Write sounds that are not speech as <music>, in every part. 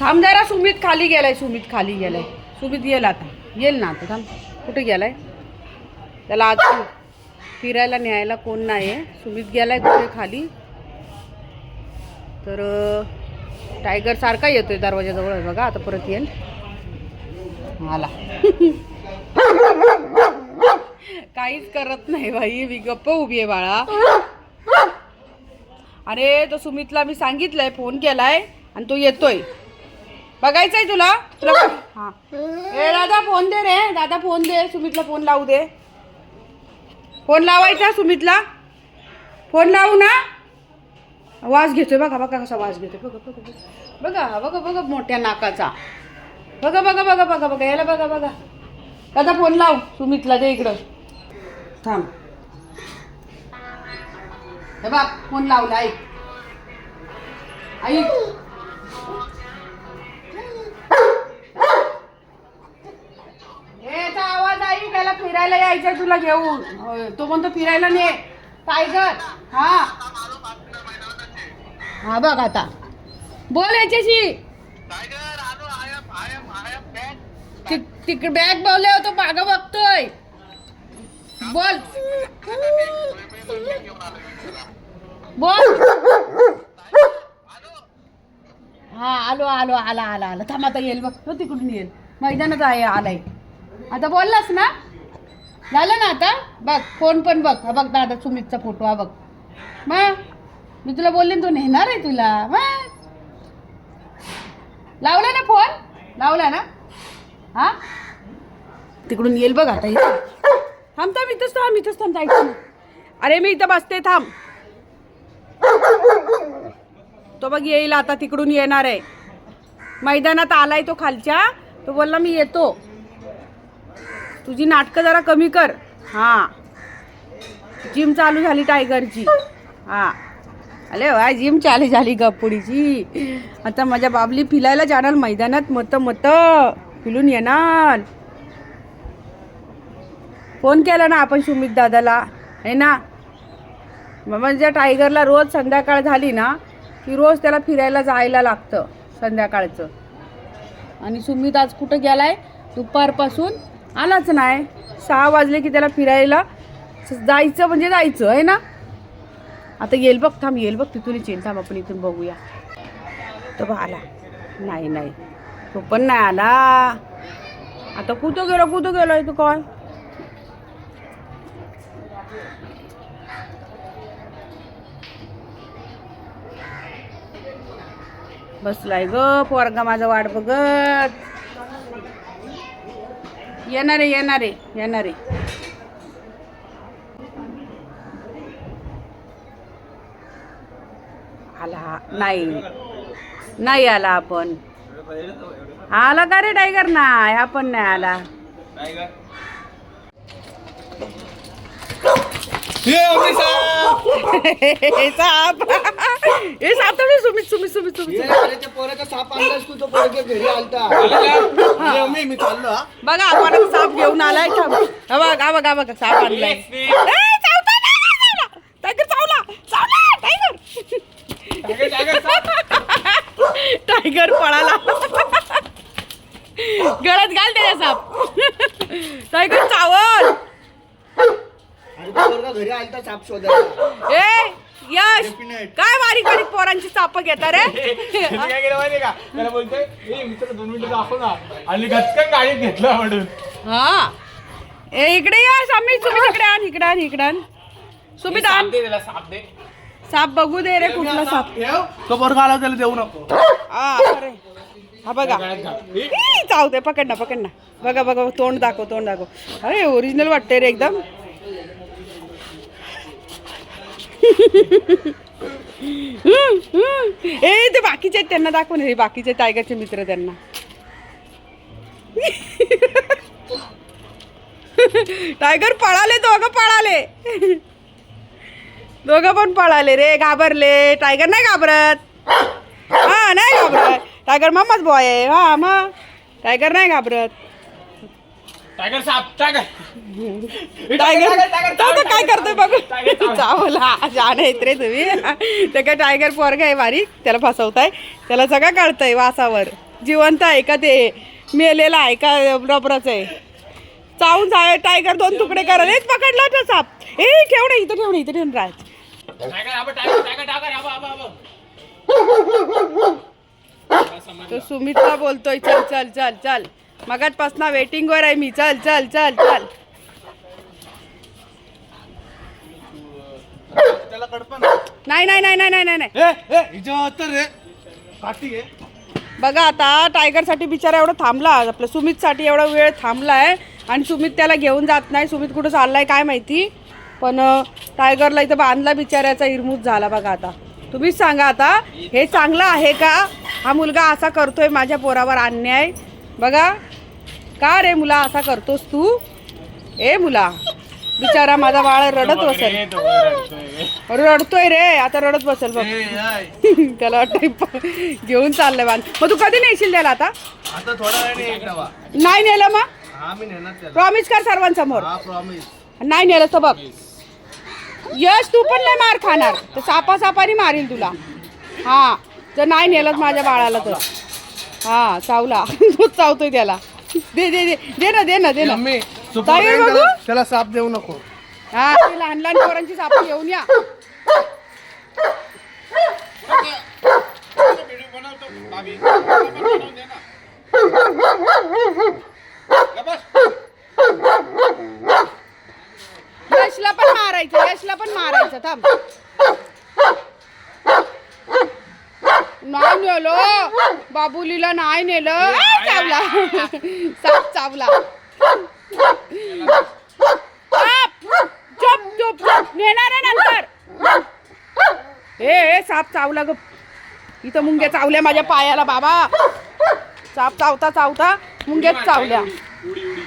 थांब जरा सुमित खाली गेलाय सुमित खाली गेलाय. सुमित येईल आता. येईल ना आता थांब. कुठे गेलाय? त्याला आज फिरायला न्यायला कोण नाही आहे सुमित गेलाय कुठे खाली? तर टायगर सारखा येतोय दरवाजाजवळ. बघा आता परत येईल. आला. काहीच करत नाही बाई मी गप्प उभी आहे बाळा. अरे तो सुमितला मी सांगितलंय फोन केलाय आणि तो येतोय. बघायचंय तुला? तुला हा. ए दादा फोन दे रे. दादा फोन दे. सुमितला फोन लावू दे. फोन लावायचा सुमितला. फोन लावू ना. वास घेतोय. बघा बघा कसा वास घेतोय. बघा बघा बघा. बघा बघा मोठ्या नाकाचा. बघा बघा बघा बघा बघा. याला बघा बघा. दादा फोन लाव. सुमितला दे इकडं. थांब. हे बघ फोन लावला ऐक ऐक फिरायला यायचंय तुला घेऊन. तो म्हणतो फिरायला ने. टायगर हा. हा बघ आता. बोल याच्याशी. तिकडे बॅग बोलले होतो माग बघतोय. बोल. बोल. हा आलो आलो आला आला आला. थांब आता येईल बघ. तो तिकडून येईल. मैदानात आहे आलाय. आता बोललास ना? झालं ना आता? बघ फोन पण बघ. हा बघ दादा सुमितचा फोटो हा बघ. मग मी तुला बोलले तू तो नेणार आहे तुला. मग लावला ना फोन लावला ना? हा? तिकडून येईल बघ आता इथं. थांब थांब इथंच थांब इथंच थांब जायचं अरे मी इथं बसते थांब. तो बघ येईल आता तिकडून येणार आहे. मैदानात आलाय तो खालच्या. तो बोलला मी येतो. तुझी नाटकं जरा कमी कर. हां. जिम चालू झाली टायगरची हां. अरे वाय जिम चालू झाली गपुडीची आता माझ्या बाबली फिरायला जाणार मैदानात. मत मत. फिरून येणार. फोन केला ना आपण सुमित दादाला. आहे ना म्हणजे टायगरला रोज संध्याकाळ झाली ना की रोज त्याला फिरायला जायला लागतं संध्याकाळचं. आणि सुमित आज कुठं गेलाय? दुपारपासून आलाच नाही. सहा वाजले की त्याला फिरायला जायचं म्हणजे जायचं आहे ना? आता येईल बघ थांब येईल बघ तिथूनच येईल थांब आपण इथून बघूया. तो बघ आला. नाही नाही. तो पण नाही आला. आता कुठं गेलो कुठं गेलो आहे तू काय बसलाय ग पोरगा माझा वाट बघत. येणारे येणारे आहे आला नाही. नाही आला आपण. आला का रे टायगर? नाही आपण नाही आला हे साप. हे साप तर सुमित सुमित सुमित सुमित साप आणलास तू तो पोरगे घरी आलता. मी मी चाललो बघा आपण साप घेऊन आलाय थांब हा बघ बघ बघ साप आणलाय. टायगर चावला चावला टायगर. टायगर पळाला. गळ्यात घाल त्याच्या साप. टायगर चावल. साप शोधायला. <laughs> ए यश Definite. काय बारीक बारीक पोरांची चाप घेता रे? <laughs> काय केलं माहितीये का? त्याला बोलतोय "ए, मित्र दोन मिनिटं दाखव ना. आणि गचकन गाडीत घेतला म्हणून. हा. ए इकडे या सामी सुमित इकडे आण इकडे आण इकडे आण. सुमित साप आण. दे त्याला साप दे. साप बघू दे रे कुठला साप. ठेव. तो पोरगा आला त्याला देऊ नको. हा खरंय. हा बघा. गळ्यात घाल. ए, ई, पकड ना पकड ना बघा बघा तोंड दाखव तोंड दाखव. अरे ओरिजिनल वाटतंय रे एकदम. ए ते बाकीचे आहेत त्यांना दाखव ना हे बाकीचे टायगरचे मित्र त्यांना. टायगर पळाले दोघं पळाले. दोघं पण पळाले रे घाबरले. टायगर नाही घाबरत. हा नाही घाबरत. टायगर मम्माच बॉय आहे. हा मग. टायगर नाही घाबरत. टायगर साप टायगर. टायगर टायगर, तो तो काय करतोय बघ. चावला जाण आहेत रे तुम्ही. ते काय टायगर पोरग आहे बारीक? त्याला फसवताय? त्याला सगळं कळतंय वासावर. जिवंत आहे का ते? मेलेला आहे का रबरच आहे? चावून टायगर दोन तुकडे करा हेच पकडला तो साप. ए ठेव ना इथं ठेव ना इथं ठेवून राहत. तो सुमितला बोलतोय चल चल चल चल. मगाचपासून वेटिंग वर आहे मी. चल चल चल चल. त्याला कडपण नाही नाही नाही नाही नाही नाही. रे. काठी आहे. बघा आता टायगरसाठी बिचारा एवढा थांबला. आपल्या सुमितसाठी एवढा वेळ थांबला आहे आणि सुमित त्याला घेऊन जात नाही. सुमित कुठं चाललाय काय माहिती? पण अं, टायगरला इथं बांधला बिचाऱ्याचा इरमूत झाला बघा आता. तुम्हीच सांगा आता हे चांगलं आहे का? हा मुलगा असा करतोय माझ्या पोरावर अन्याय. बघा का रे मुला असा करतोस तू? ए मुला बिचारा माझा बाळ रडत बसेल. रडतोय. रे आता रडत बसेल बघ. त्याला वाटतं घेऊन चाललंय बांध मग तू कधी नेशील त्याला आता? नाही नेलं मग? प्रॉमिस कर सर्वांसमोर. नाही नेलं तर बघ. यश तू पण नाही मार खाणार. तर सापा सापानी मारील तुला. हा जर नाही नेलं माझ्या बाळाला तर. हा चावला. <laughs> तोच चावतोय त्याला. दे दे दे. दे ना दे ना दे ना. मम्मी बघू? त्याला साप देऊ नको. हा ते लहान लहान पोरांची साप घेऊन या. यशला पण मारायचं यशला पण मारायचं थांब. नाही नेलो. बाबुलीला नाही नेलं. चावला. <laughs> साप चावला. साप! चुप चुप. चुप नेणार आहे नंतर. ए ए, साप चावला ग. इथं मुंग्या चावल्या माझ्या पायाला बाबा. साप चावता चावता मुंग्याच चावल्या. उडी उडी उडी.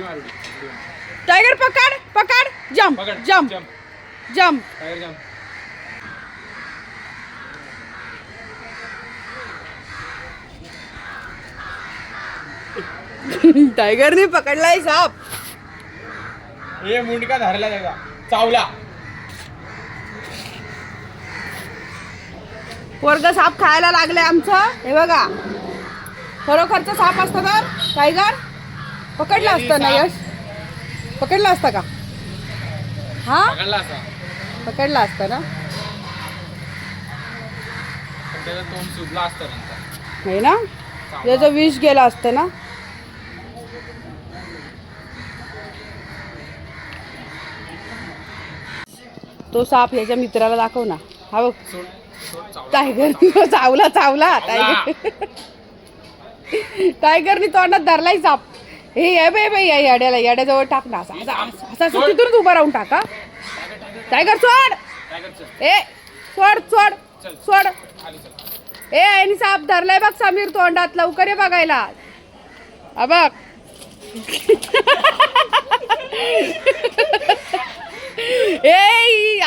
मार उडी उडी मार. टायगर पकड पकड. Jump jump jump. Jump tiger jump. टायगरने पकडलाय साप. हे मुंडका धरला त्याचा. चावला. वर्ग साप खायला लागले आमचं. हे बघा. खरोखरचं साप असतं तर? टायगर? पकडलं असतं ना यश? पकडलं असतं का? हा? पकडला असा पकडलं असतं ना? पण त्याचं तोंड सुजला असतं नंतर. नाही ना? त्याचं विष गेलं असतं ना? तो साप याच्या मित्राला दाखव ना. हा बघ. टायगर चावला चावला. टायगर टायगरनी तोंडात धरलाय साप. हे ये बाई बाई या याड्याला याड्याजवळ टाक ना असं. असं- असं तिथूनच उभा राहून टाका टायगर सोड. ए सोड सोड सोड. ए आणि साप धरलाय बघ समीर तोंडात. लवकर ये बघायला. बघ. <laughs>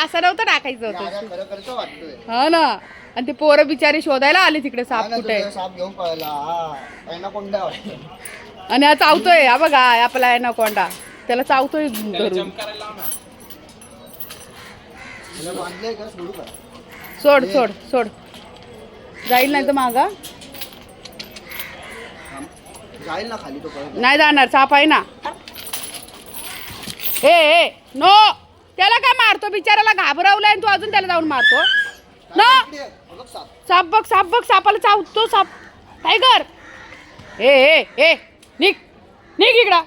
असं नव्हतं टाकायचं होतं. खरं खरं वाटतोय. हा ना. आणि ते पोरं बिचारे शोधायला आले तिकडे हा साप ना, कुठे? साप घेऊन हा आणि हा चावतोय हा बघा आपला आहे ना कोंडा. त्याला चावतोय त्याला धरून. जम्प करायला लाव ना. तुला बांधलंय का? सोडू का? सोड सोड सोड. जाईल नाही तर मागा. जाईल ना खाली तो पळत नाही जाणार साप आहे ना. ए ए नो! त्याला काय मारतो बिचाराला घाबरवलाय आणि तू अजून त्याला जाऊन मारतो? नो? साप. साप बघ साप बघ सापाला चावतो साप. टायगर. ए ए ए निघ. निघ इकडं.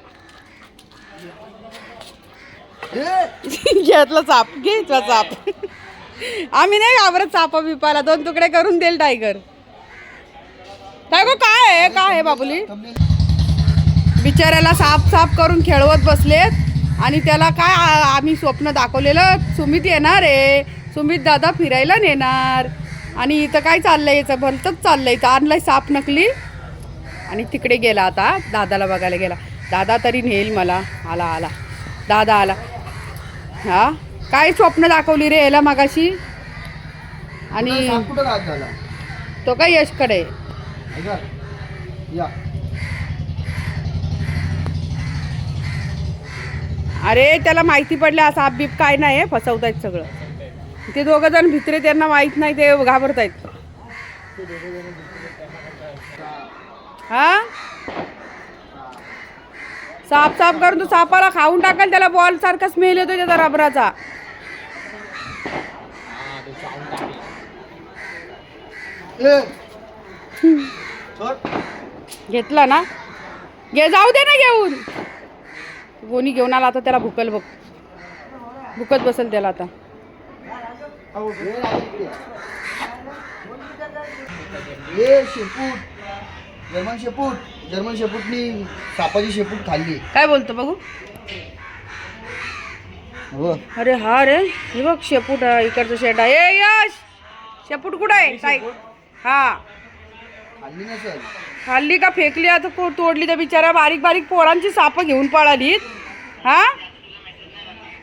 ए, घेतला साप घेतला साप. आम्ही नाही घाबरत सापा बिपाला. दोन तुकडे करून देईल टायगर. टायगर काय आहे? काय आहे बाबुली? बिचाऱ्याला साफ साफ करून खेळवत बसलेत. आणि त्याला काय आम्ही स्वप्न दाखवलेलं सुमित येणार आहे. सुमित दादा फिरायला नेणार. आणि इथं काय चाललंय याचं भलतंच चाललंय. इथं आणलंय साप नकली. आणि तिकडे गेला आता दादाला बघायला गेला. दादा तरी नेईल मला. आला आला. दादा आला. हा? काय स्वप्न दाखवली रे याला मगाशी? आणि तो काय यशकडे. या. अरे त्याला माहिती पडलं असं आप बीप काय नाही आहे फसवतायत सगळं. ते दोघं जण भित्रे त्यांना माहीत नाही ते घाबरतायत. हा? साफ साफ करून तू सापाला खाऊन टाकाल त्याला बॉल सारखा स्मेल येतो त्याचा रबराचा. घेतला ना? घे जाऊ दे ना घेऊन. कोणी घेऊन आला आता त्याला भुकल बघ. भुकत बसेल त्याला आता. जर्मन शेपूट. जर्मन शेपूटनी सापाची शेपूट खाल्ली. काय बोलतो बघू? अरे हा रे. हे बघ शेपूट इकडचं शेट आहे. ए यश! शेपूट कुठं आहे? काय हा. खाल्ली नसेल. खाल्ली का फेकली? आता तोडली त्या बिचारा बारीक बारीक पोरांची सापं घेऊन पळाली हा?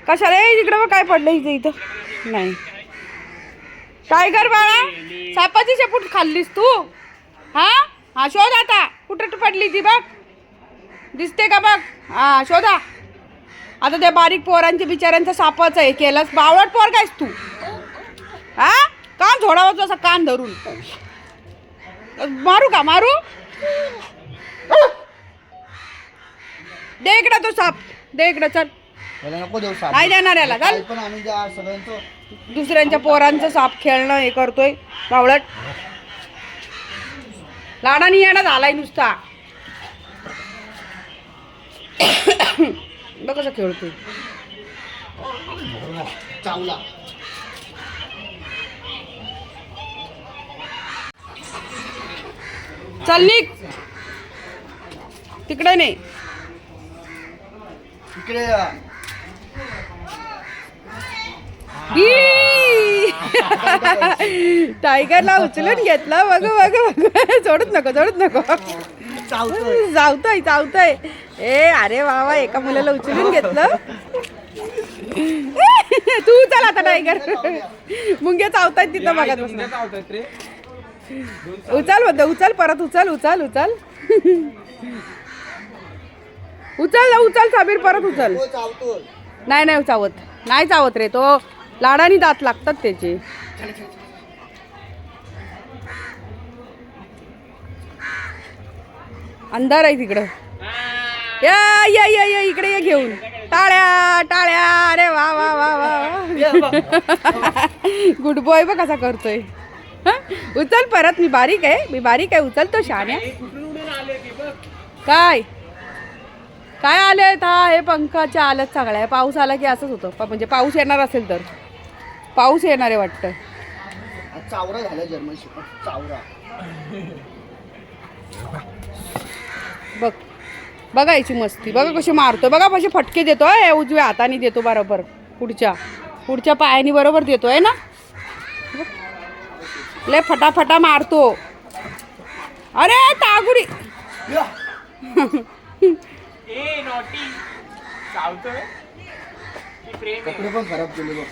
कशाला? इकडं काय पडलं इथं इथं. नाही. टायगर बाळा? सापाची शेपूट खाल्लीस तू? हा? हा शोध आता. कुठं पडली ती बघ. दिसते का बघ? हा शोधा. आता त्या बारीक पोरांच्या बिचाऱ्यांचा सापाचं आहे केलंस. बावळट पोर कायस तू? हा? कान झोडावा तू असा कान धरून? मारू का? मारू? दे इकडं तो साप. दे इकडं चल. याला नको देऊ साप. नाही देणार याला चल. पण सगळ्यांचं दुसऱ्यांच्या पोरांचं साप खेळणं हे करतोय बावळट. लाडानी येणं झालाय नुसता. <coughs> बघ कसं खेळतोय. चावला. चल निघ. तिकडे नाही. इकडे या. ई! टायगरला उचलून घेतलं. बघ बघ बघ. सोडत नको सोडत नको. चावतोय. चावतोय चावतोय. ए अरे वा वा एका मुलाला उचलून घेतलं. तू उचल आता टायगर. मुंग्या चावतायत तिथं रे. उचल म्हणतो उचल परत उचल उचल उचल. उचल उचल साबीर परत उचल. चावतोय. नाही नाही चावत. नाही चावत रे तो. लाडानी दात लागतात त्याचे. अंधार आहे तिकडं. या या या या इकडे ये घेऊन. टाळ्या टाळ्या. अरे वा वा वा वा गुड बॉय बघ कसा करतोय. हं? उचल परत. मी बारीक आहे. मी बारीक आहे. उचल तो शाण्या. काय? काय आले हा? हे पंखाच्या आल्यात सगळ्या. पाऊस आला की असंच होतं. प- म्हणजे पाऊस येणार असेल तर. पाऊस येणार आहे वाटतं. चावरा झाला जर्मन चावरा. बघ. बघायची मस्ती. बघा कशी मारतोय. बघा कशी फटके देतोय. उजव्या हाताने देतो बरोबर. पुढच्या. पुढच्या पायाने बरोबर देतोय ना? बघ. लय फटाफटा मारतो. अरे तागुडी. या. <laughs> ए नॉटी. चावतोय. प्रेम कपडे पण खराब केले बघ.